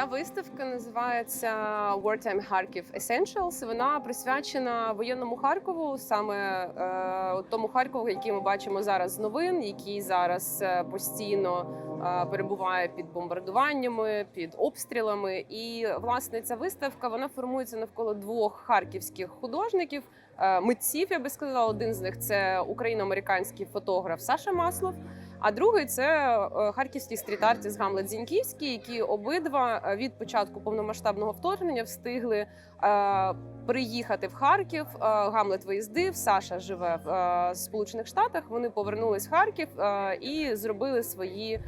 Ця виставка називається Wartime Kharkiv Essentials. Вона присвячена воєнному Харкову, саме е, тому Харкову, який ми бачимо зараз з новин, який зараз е, постійно е, перебуває під бомбардуваннями, під обстрілами. І власне ця виставка вона формується навколо двох харківських художників. е, Митців, я би сказала, один з них це україно-американський фотограф Саша Маслов. А другий це е, харківський стріт-артист Гамлет Зіньківський, які обидва е, від початку повномасштабного вторгнення встигли е, приїхати в Харків. Гамлет виїздив, Саша живе в Сполучених Штатах. Вони повернулись в Харків і зробили свої.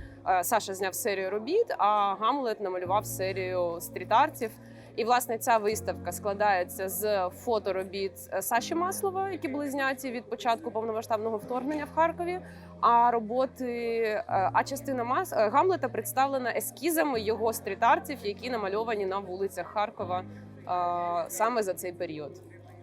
Саша зняв серію робіт, а Гамлет намалював серію стріт-артів. І власне ця виставка складається з фоторобіт е, Саші Маслова, які були зняті від початку повномасштабного вторгнення в Харкові. А роботи, е, а частина мас е, Гамлета представлена ескізами його стріт-артів, які намальовані на вулицях Харкова саме за цей період.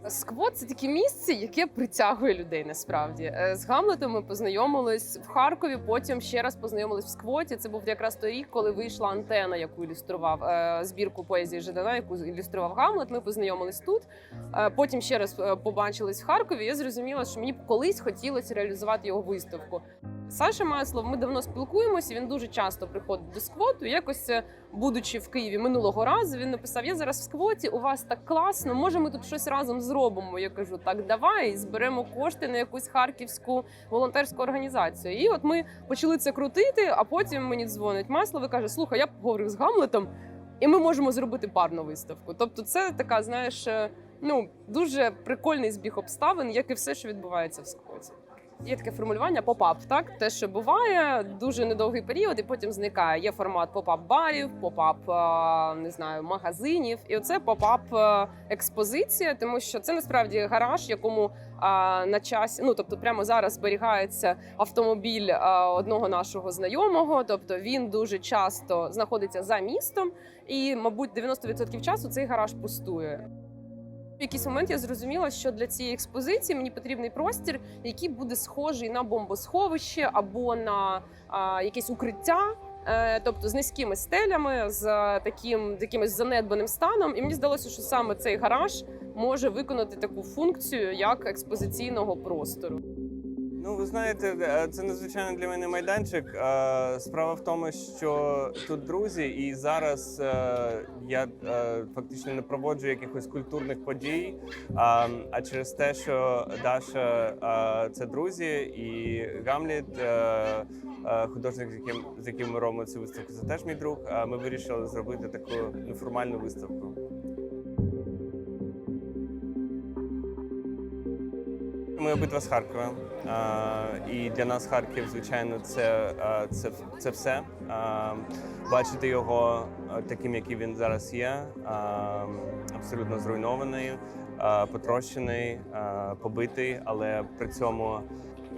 Сквот це таке місце, яке притягує людей насправді. Е, З Гамлетом ми познайомились в Харкові. Потім ще раз познайомились в сквоті. Це був якраз той рік, коли вийшла антена, яку ілюстрував е, збірку поезії Жадана, яку ілюстрував Гамлет. Ми познайомились тут. Е, Потім ще раз побачились в Харкові. Я зрозуміла, що мені колись хотілося реалізувати його виставку. Саша Маслов, ми давно спілкуємося. Він дуже часто приходить до сквоту. Якось, е, будучи в Києві минулого разу, він написав: Я зараз в сквоті, у вас так класно. Може, ми тут щось разом зробимо. Я кажу, так давай зберемо кошти на якусь харківську волонтерську організацію. І от ми почали це крутити. А потім мені дзвонить Маслов і каже: Слухай, я поговорив з Гамлетом, і ми можемо зробити парну виставку. Тобто, це така, знаєш, е, ну дуже прикольний збіг обставин, як і все, що відбувається в сквоті. Є таке формулювання поп-ап, так те, що буває дуже недовгий період, і потім зникає. Є формат поп-ап барів, поп-ап е, не знаю, магазинів. І оце поп-ап е, експозиція, тому що це насправді гараж, якому е, на часі, ну тобто, прямо зараз зберігається автомобіль одного нашого знайомого. Тобто він дуже часто знаходиться за містом, і, мабуть, 90% часу цей гараж пустує. В якийсь момент я зрозуміла, що для цієї експозиції мені потрібний простір, який буде схожий на бомбосховище або на а, якесь укриття. е, Тобто з низькими стелями, з таким якимось занедбаним станом, і мені здалося, що саме цей гараж може виконати таку функцію як експозиційного простору. Ну, ви знаєте, е, це надзвичайно для мене майданчик. Е, Справа в тому, що тут друзі, і зараз е, я фактично не проводжу якихось культурних подій. А, через те, що Даша це друзі, і Гамліт, художник, з яким з яким ми робимо цю виставку, це теж мій друг. Ми вирішили зробити таку неформальну виставку. Ми обидва з Харкова. І для нас Харків, звичайно, це, це, це все. Бачити його таким, який він зараз є, абсолютно зруйнований, потрощений, побитий, але при цьому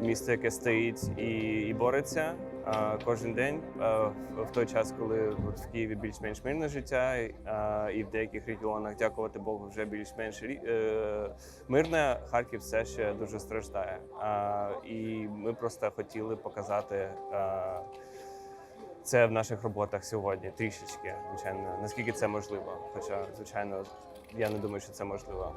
місто, яке стоїть і, і бореться кожен день в, той час, коли в Києві більш-менш мирне життя, і, в деяких регіонах, дякувати Богу, вже більш-менш е, мирне, Харків все ще дуже страждає. І ми просто хотіли показати. Це в наших роботах сьогодні трішечки, звичайно, наскільки це можливо. Хоча, звичайно, я не думаю, що це можливо.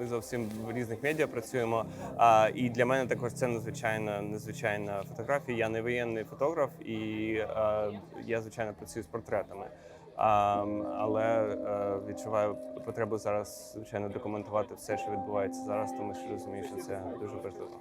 Ми зовсім в різних медіа працюємо. А, і для мене також це надзвичайна незвичайна фотографія. Я не воєнний фотограф, і а, я звичайно працюю з портретами. А, але а, відчуваю потребу зараз звичайно документувати все, що відбувається зараз, тому що розумію, що це дуже важливо.